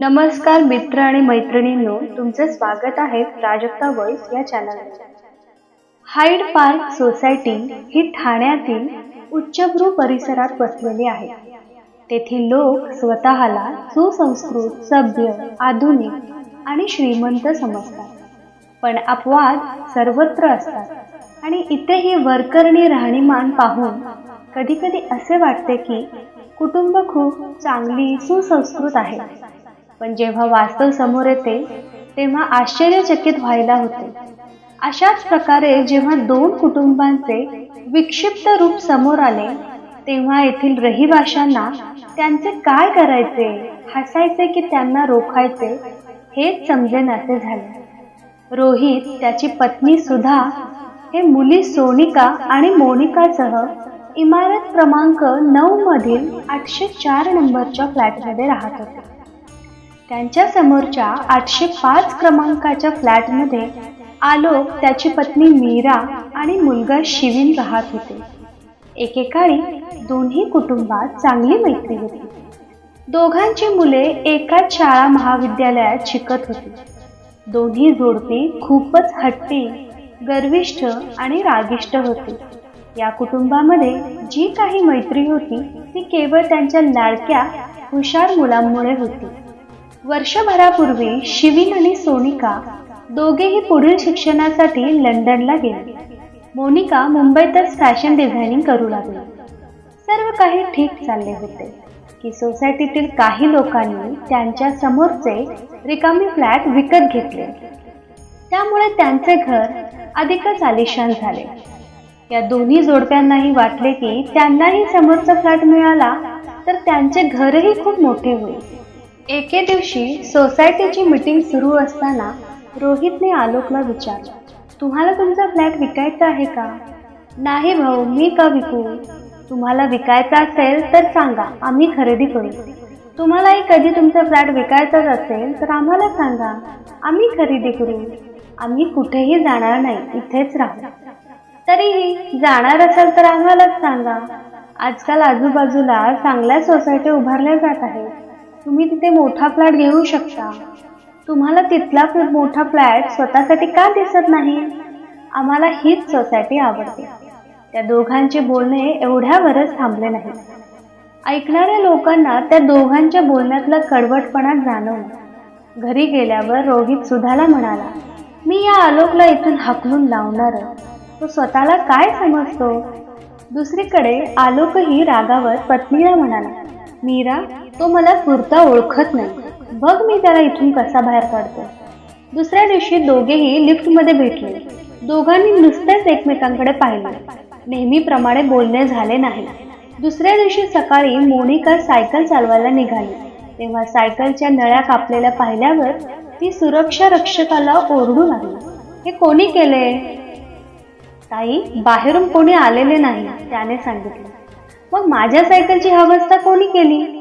नमस्कार मित्र आणि मैत्रिणींनो तुमचं स्वागत आहे प्राजक्ता वॉइस या चॅनलवर हाईड पार्क सोसायटी ही ठाण्यातील उच्चभ्रू परिसरात वसलेली आहे. तेथील लोक स्वतःला सुसंस्कृत सभ्य आधुनिक आणि श्रीमंत समजतात. पण अपवाद सर्वत्र असतात आणि इथेही वरकरणी राहणीमान पाहून कधी कधी असे वाटते की कुटुंब खूप चांगली सुसंस्कृत आहे. पण जेव्हा वास्तव समोर येते तेव्हा आश्चर्यचकित व्हायला होते. अशाच प्रकारे जेव्हा दोन कुटुंबांचे विक्षिप्त रूप समोर आले तेव्हा येथील रहिवाशांना त्यांचे काय करायचे हसायचे की त्यांना रोखायचे हेच समजेनासे झाले. रोहित त्याची पत्नी सुधा हे मुली सोनिका आणि मोनिकासह इमारत क्रमांक नऊ मधील आठशे चार नंबरच्या फ्लॅटमध्ये राहत होते. त्यांच्या समोरच्या आठशे पाच क्रमांकाच्या फ्लॅटमध्ये आलोक त्याची पत्नी मीरा आणि मुलगा शिवीन राहत होते. एकेकाळी दोन्ही कुटुंबात चांगली मैत्री होती. दोघांची मुले एकाच शाळा महाविद्यालयात शिकत होती. दोन्ही जोडपी खूपच हट्टी गर्विष्ठ आणि रागिष्ट होती. या कुटुंबामध्ये जी काही मैत्री होती ती केवळ त्यांच्या लाडक्या हुशार मुलांमुळे होती. वर्षभरापूर्वी शिवीन आणि सोनिका दोघेही पुढील शिक्षणासाठी लंडनला गेले. मोनिका मुंबईतच फॅशन डिझायनिंग करू लागली. सर्व काही ठीक चालले होते. की सोसायटीतील काही लोकांनी त्यांच्या समोरचे रिकामी फ्लॅट विकत घेतले. त्यामुळे त्यांचे घर अधिकच आलिशान झाले. या दोन्ही जोडप्यांनाही वाटले की त्यांनाही समोरचा फ्लॅट मिळाला तर त्यांचे घरही खूप मोठे होईल. एके दिवशी सोसायटीची मीटिंग सुरू असताना रोहितने आलोकला विचारलं तुम्हाला तुमचा फ्लॅट विकायचा आहे का? नाही भाऊ मी का विकू? तुम्हाला विकायचा असेल तर सांगा आम्ही खरेदी करू. तुम्हालाही कधी तुमचा फ्लॅट विकायचाच असेल तर आम्हाला सांगा आम्ही खरेदी करू. आम्ही कुठेही जाणार नाही इथेच राहू. तरीही जाणार असाल तर आम्हालाच सांगा. आजकाल आजूबाजूला चांगल्या सोसायटी उभारल्या जात आहेत. तुम्ही तिथे मोठा फ्लॅट घेऊ शकता. तुम्हाला तिथला मोठा फ्लॅट स्वतःसाठी का दिसत नाही? आम्हाला हीच सोसायटी आवडते. त्या दोघांचे बोलणे एवढ्यावरच थांबले नाही ऐकणाऱ्या लोकांना त्या दोघांच्या बोलण्यातला कडवटपणा जाणवला. घरी गेल्यावर रोहित सुधाला म्हणाला मी या आलोकला इथून हाकलून लावणार तो स्वतःला काय समजतो? दुसरीकडे आलोकही रागावर पत्नीला म्हणाला मीरा तो मला पुरता ओळखत नाही. बघ मी त्याला इथून कसा बाहेर काढतो. दुसऱ्या दिवशी दोघेही लिफ्टमध्ये भेटले. दोघांनी नुसतेच एकमेकांकडे पाहिले. नेहमीप्रमाणे बोलणे झाले नाही. दुसऱ्या दिवशी सकाळी मोनिका सायकल चालवायला निघाली. तेव्हा सायकलच्या नळ्या कापलेल्या पाहिल्यावर ती सुरक्षा रक्षकाला ओरडू लागली. हे कोणी केले? ताई बाहेरून कोणी आलेले नाही त्याने सांगितलं. मग माझ्या सायकलची अवस्था कोणी केली?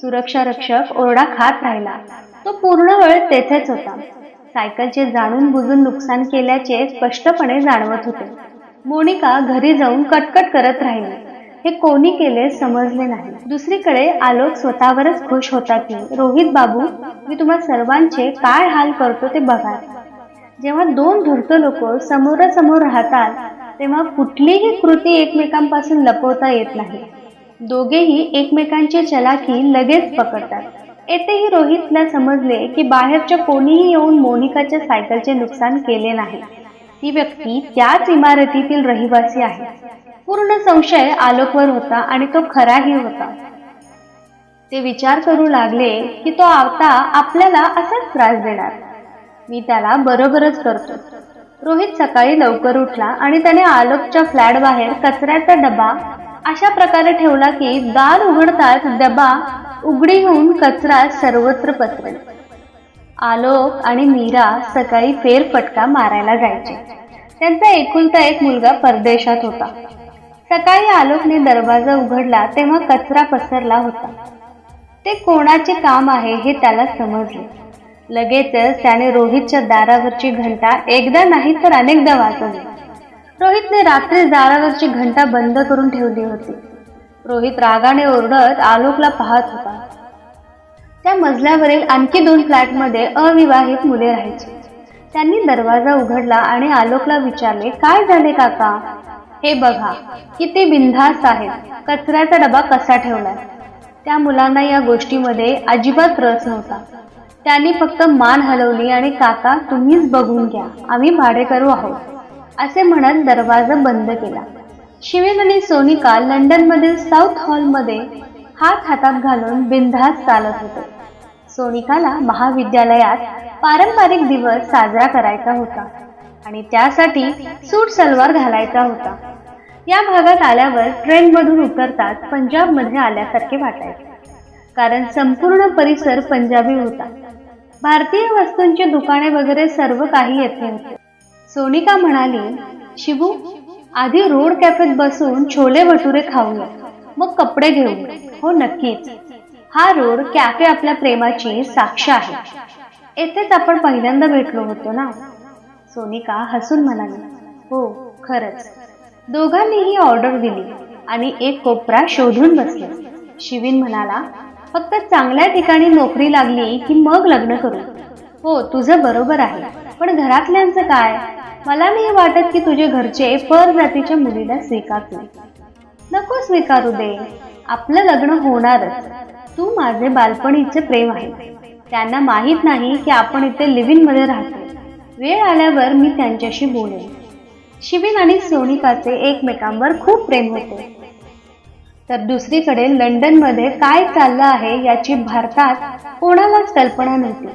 सुरक्षा रक्षक ओरडा खात राहिला. तो पूर्ण वेळ तेथेच होता. सायकलचे जाणून बुजून नुकसान केल्याचे स्पष्टपणे जाणवत होते. मोनिका घरी जाऊन कटकट करत राहिली. हे कोणी केले समजले नाही. दुसरीकडे आलोक स्वतःवरच खुश होता की रोहित बाबू मी तुम्हा सर्वांचे काय हाल करतो ते बघा. जेव्हा दोन धूर्त लोक समोरासमोर राहतात तेव्हा कुठलीही कृती एकमेकांपासून लपवता येत नाही दोघेही एकमेकांची चलाखी लगेच पकडतात. येथेही रोहितला समजले की बाहेरच्या कोणीही येऊन मोनिकाच्या सायकलचे नुकसान केले नाही. ती व्यक्ती त्याच इमारतीतील रहिवासी आहे. पूर्ण संशय आलोकवर होता आणि तो खराही होता. ते विचार करू लागले की तो आता आपल्याला असाच त्रास देणार. मी त्याला बरोबरच करतो. रोहित सकाळी लवकर उठला आणि त्याने आलोकच्या फ्लॅट बाहेर कचऱ्याचा डबा अशा प्रकारे ठेवला की दार उघडताच डबा उघडी होऊन कचरा सर्वत्र पसरेल. आलोक आणि मीरा सकाळी फेरफटका मारायला जायचे. त्यांचा एकुलता एक मुलगा परदेशात होता. सकाळी आलोकने दरवाजा उघडला तेव्हा कचरा पसरला होता. ते कोणाचे काम आहे हे त्याला समजले. लगेचच त्याने रोहितच्या दारावरची घंटा एकदा नाही तर अनेकदा वाजवली. रोहितने रात्री दारावरची घंटा बंद करून ठेवली होती. रोहित रागाने ओरडत आलोकला पाहत होता. त्या मजल्यावरील आणखी दोन फ्लॅटमध्ये अविवाहित मुले राहायची. त्यांनी दरवाजा उघडला आणि आलोकला विचारले काय झाले काका? हे बघा किती बिनधास्त आहेत. कचऱ्याचा डबा कसा ठेवलाय? त्या मुलांना या गोष्टीमध्ये अजिबात रस नव्हता. त्यांनी फक्त मान हलवली आणि काका तुम्हीच बघून घ्या. आम्ही भाडेकरू आहोत. असे म्हणत दरवाजा बंद केला. शिवेन आणि सोनिका लंडनमधील साऊथ हॉलमध्ये हात हातात घालून बिनधास्त चालत होते. सोनिकाला महाविद्यालयात पारंपरिक दिवस साजरा करायचा होता आणि त्यासाठी सूट सलवार घालायचा होता. या भागात आल्यावर ट्रेनमधून उतरताच पंजाबमध्ये आल्यासारखे वाटायचे. कारण संपूर्ण परिसर पंजाबी होता. भारतीय वस्तूंची दुकाने वगैरे सर्व काही येथे होते. सोनिका म्हणाली शिबू आधी रोड कॅफेत बसून छोले भटुरे खाऊया मग कपडे घेऊ हो नक्कीच. हा रोड कॅफे आपल्या प्रेमाची साक्ष आहे. येथेच आपण पहिल्यांदा भेटलो होतो ना? सोनिका हसून म्हणाली हो खरंच. दोघांनीही ऑर्डर दिली आणि एक कोपरा शोधून बसले. शिवीन म्हणाला फक्त चांगल्या ठिकाणी नोकरी लागली की मग लग्न करू. हो तुझं बरोबर आहे. पण घरातल्यांचं काय? मला नाही वाटत की तुझे घरचे पर जातीच्या मुलीला स्वीकारतील. नको स्वीकारू दे. आपलं लग्न होणारच. तू माझे बालपणीचे प्रेम आहे. त्यांना माहीत नाही की आपण इथे लिव्हिंगमध्ये राहतो. वेळ आल्यावर मी त्यांच्याशी बोलेन. शिविन आणि सोनिकाचे एकमेकांवर खूप प्रेम होते. तर दुसरीकडे लंडनमध्ये काय चाललं आहे याची भारतात कोणालाच कल्पना नव्हती.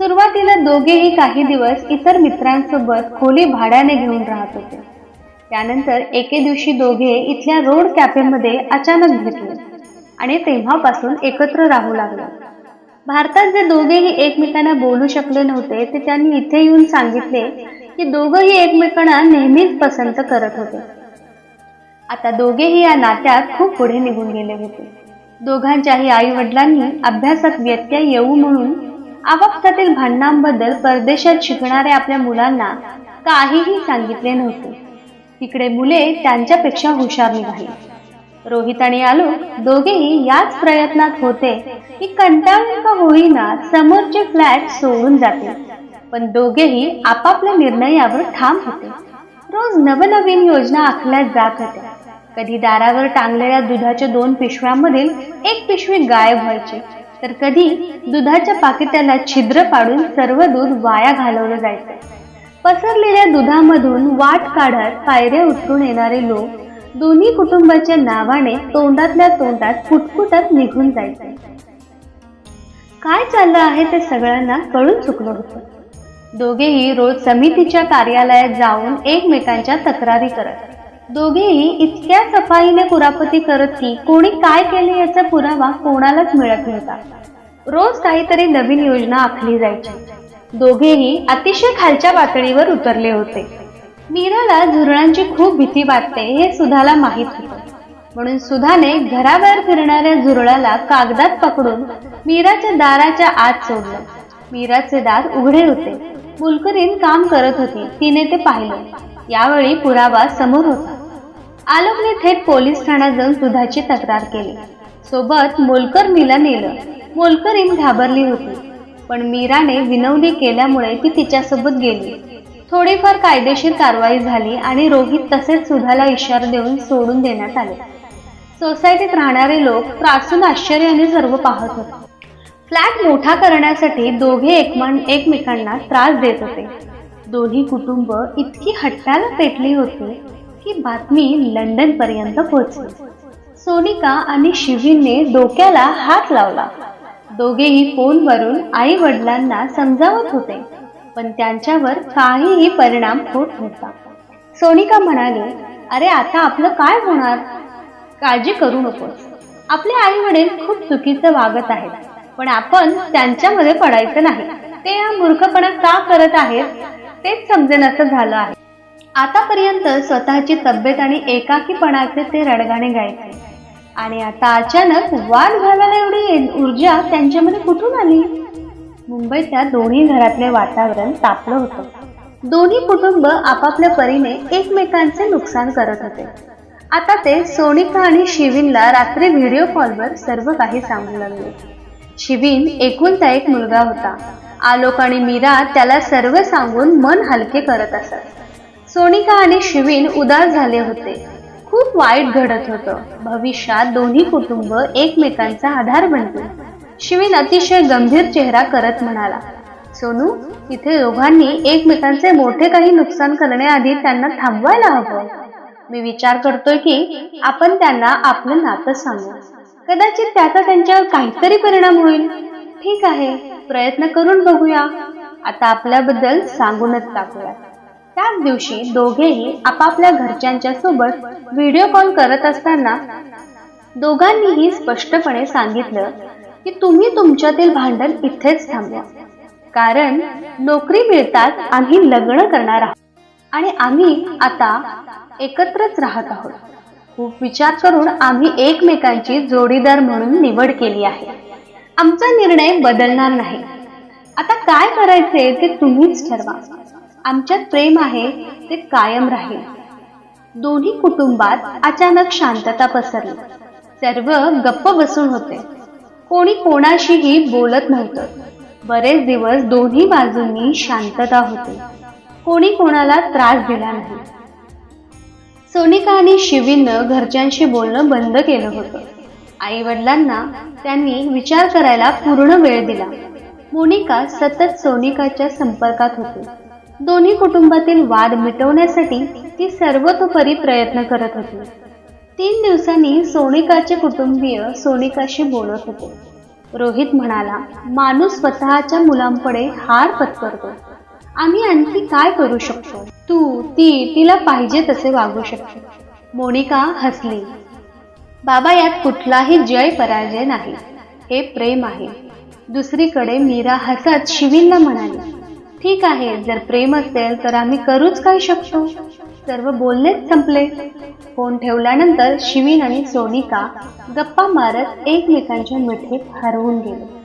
सुरुवातीला दोघेही काही दिवस इतर मित्रांसोबत खोली भाड्याने घेऊन राहत होते. त्यानंतर एके दिवशी दोघे इथल्या रोड कॅफेमध्ये अचानक भेटले आणि तेव्हापासून एकत्र राहू लागले. भारतात जे दोघेही एकमेकांना बोलू शकले नव्हते ते त्यांनी इथे येऊन सांगितले की दोघंही एकमेकांना नेहमीच पसंत करत होते. आता दोघेही या नात्यात खूप पुढे निघून गेले होते. दोघांच्याही आई वडिलांनी अभ्यासात व्यत्यय येऊ म्हणून आपापसातील भांडणांबद्दल परदेशात शिकणाऱ्या आपल्या मुलांना काहीही सांगितले नव्हते. तिकडे मुले त्यांच्यापेक्षा हुशार निघाली. रोहित आणि आलोक दोघेही याच प्रयत्नात होते की कंटाळून का होईना समोरचे फ्लॅट सोडून जाते. पण दोघेही आपापल्या निर्णयावर ठाम होते. रोज नवनवीन योजना आखल्या जात होत्या. कधी दारावर टांगलेल्या दुधाच्या दोन पिशव्यांमधील एक पिशवी गायब व्हायची. तर कधी दुधाच्या पाकिटाला छिद्र पाडून सर्व दूध वाया घालवलं जायचं. पसरलेल्या दुधामधून वाट काढत पायऱ्या उतरून येणारे लोक दोन्ही कुटुंबाच्या नावाने तोंडातल्या तोंडात फुटफुटत निघून जायचे. काय चाललं आहे ते सगळ्यांना कळून चुकलं होतं. दोघेही रोज समितीच्या कार्यालयात जाऊन एकमेकांच्या तक्रारी करत. दोघेही इतक्या सफाईने कुरापती करत की कोणी काय केले याचा पुरावा कोणालाच मिळत नव्हता. रोज काहीतरी नवीन योजना आखली जायची. दोघेही अतिशय खालच्या पातळीवर उतरले होते. मीराला झुरळांची खूप भीती वाटते हे सुधाला माहीत होतं. म्हणून सुधाने घराबाहेर फिरणाऱ्या झुरळाला कागदात पकडून मीराच्या दाराच्या आत सोडलं. मीराचे दार उघडे होते. मुलकरीन काम करत होती. तिने ते पाहिलं. यावेळी पुरावा समोर होता. आलोकने थेट पोलीस ठाण्यात जाऊन सुधाची तक्रार केली. सोबत मोलकर मीला नेलं. मोलकरीन घाबरली होती. पण मीराने विनवणी केल्यामुळे ती तिच्यासोबत गेली. थोडीफार कायदेशीर कारवाई झाली आणि रोहित तसेच सुधाला इशारा देऊन सोडून देण्यात आले. सोसायटीत राहणारे लोक त्रासून आश्चर्याने सर्व पाहत होते. फ्लॅट मोठा करण्यासाठी दोघे एकमान एकमेकांना त्रास देत होते. दोन्ही कुटुंब इतकी हट्टाला पेटली होती ही बातमी लंडन पर्यंत पोहोचली. सोनिका आणि शिवीनने डोक्याला हात लावला. दोघेही फोनवरून आई वडिलांना समजावत होते पण त्यांच्यावर काहीही परिणाम होत नव्हता. सोनिका म्हणाली अरे आता आपलं काय होणार? काळजी करू नकोस. आपले आई वडील खूप चुकीचं वागत आहेत पण आपण त्यांच्यामध्ये पडायचं नाही. ते या मूर्खपणा का करत आहेत? तेच समजेन असं झालं आहे. आतापर्यंत स्वतःची तब्येत आणि एकाकीपणाचे ते रडगाणे गायचे. आणि आता अचानक वाद घालायला एवढी ऊर्जा त्यांच्यामध्ये कुठून आली? मुंबईच्या दोन्ही घरातले वातावरण तापलं होतं. दोन्ही कुटुंब आपापल्या परीने एकमेकांचे नुकसान करत होते. आता ते सोनिका आणि शिवीनला रात्री व्हिडिओ कॉलवर सर्व काही सांगू लागले. शिवीन एकुलता एक मुलगा होता. आलोक आणि मीरा त्याला सर्व सांगून मन हलके करत असत. सोनिका आणि शिवीन उदास झाले होते. खूप वाईट घडत होतं. भविष्यात दोन्ही कुटुंब एकमेकांचा आधार बनतील. शिवीन अतिशय गंभीर चेहरा करत म्हणाला सोनू इथे दोघांनी एकमेकांचे मोठे काही नुकसान करण्याआधी त्यांना थांबवायला हवं. मी विचार करतोय की आपण त्यांना आपलं नातं सांगू. कदाचित त्याचा त्यांच्यावर काहीतरी परिणाम होईल. ठीक आहे प्रयत्न करून बघूया. आता आपल्याबद्दल सांगूनच टाकूया त्याच दिवशी दोघेही आपापल्या घरच्यांच्या सोबत व्हिडिओ कॉल करत असताना दोघांनीही स्पष्टपणे सांगितलं की तुम्ही तुमच्यातील भांडण इथेच थांबवा. कारण नोकरी मिळताच आम्ही लग्न करणार आहोत. आणि आम्ही आता एकत्रच राहत आहोत. खूप विचार करून आम्ही एकमेकांची जोडीदार म्हणून निवड केली आहे. आमचा निर्णय बदलणार नाही. आता काय करायचे ते तुम्हीच ठरवा. आमच्यात प्रेम आहे ते कायम राहील. दोन्ही कुटुंबात अचानक शांतता पसरली. सर्व गप्प बसून होते. कोणी कोणाशीही बोलत नव्हतं. बरेच दिवस दोन्ही बाजूंनी शांतता होती. कोणी कोणाला त्रास दिला नाही. सोनिका आणि शिवीनं घरच्यांशी बोलणं बंद केलं होतं. आई वडिलांना त्यांनी विचार करायला पूर्ण वेळ दिला. मोनिका सतत सोनिकाच्या संपर्कात होती. दोन्ही कुटुंबातील वाद मिटवण्यासाठी ती सर्वतोपरी प्रयत्न करत होती. तीन दिवसांनी सोनिकाचे कुटुंबीय सोनिकाशी बोलत होते. रोहित म्हणाला माणूस स्वतःच्या मुलांपुढे हार पत्करतो. आम्ही आणखी काय करू शकतो? तू ती तिला पाहिजे तसे वागू शकतो. मोनिका हसली. बाबा यात कुठलाही जय पराजय नाही. हे प्रेम आहे. दुसरीकडे मीरा हसत शिवींना म्हणाली. ठीक आहे जर प्रेम असेल तर आम्ही करूच काय शकतो? सर्व बोलणेच संपले. फोन ठेवल्यानंतर शिवीन आणि सोनिका गप्पा मारत एकमेकांच्या मिठीत हरवून गेले.